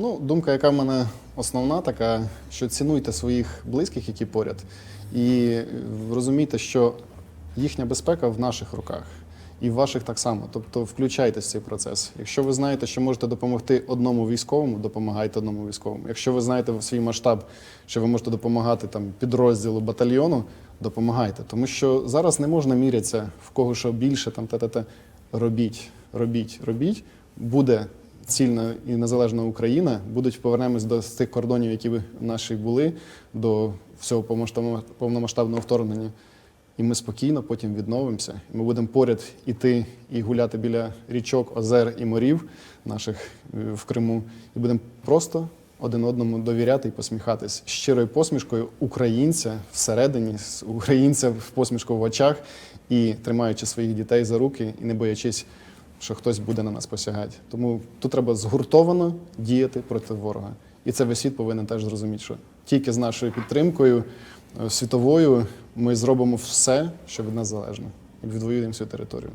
Ну, думка, яка в мене основна, така, що цінуйте своїх близьких, які поряд, і розумійте, що їхня безпека в наших руках. І в ваших так само. Тобто включайтесь в цей процес. Якщо ви знаєте, що можете допомогти одному військовому, допомагайте одному військовому. Якщо ви знаєте свій масштаб, що ви можете допомагати там підрозділу батальйону, допомагайте. Тому що зараз не можна мірятися в кого що більше, там те-те-те. Робіть, робіть, робіть. Буде цільна і незалежна Україна. Будуть повернемось до тих кордонів, які наші були, до всього повномасштабного вторгнення. І ми спокійно потім відновимося. Ми будемо поряд іти і гуляти біля річок, озер і морів наших е, в Криму. І будемо просто один одному довіряти і посміхатись щирою посмішкою українця всередині, українця в посмішку в очах і тримаючи своїх дітей за руки і не боячись, що хтось буде на нас посягати. Тому тут треба згуртовано діяти проти ворога. І це весь світ повинен теж зрозуміти, що тільки з нашою підтримкою е, світовою ми зробимо все, що від нас залежно, і відвоюємо всю територію.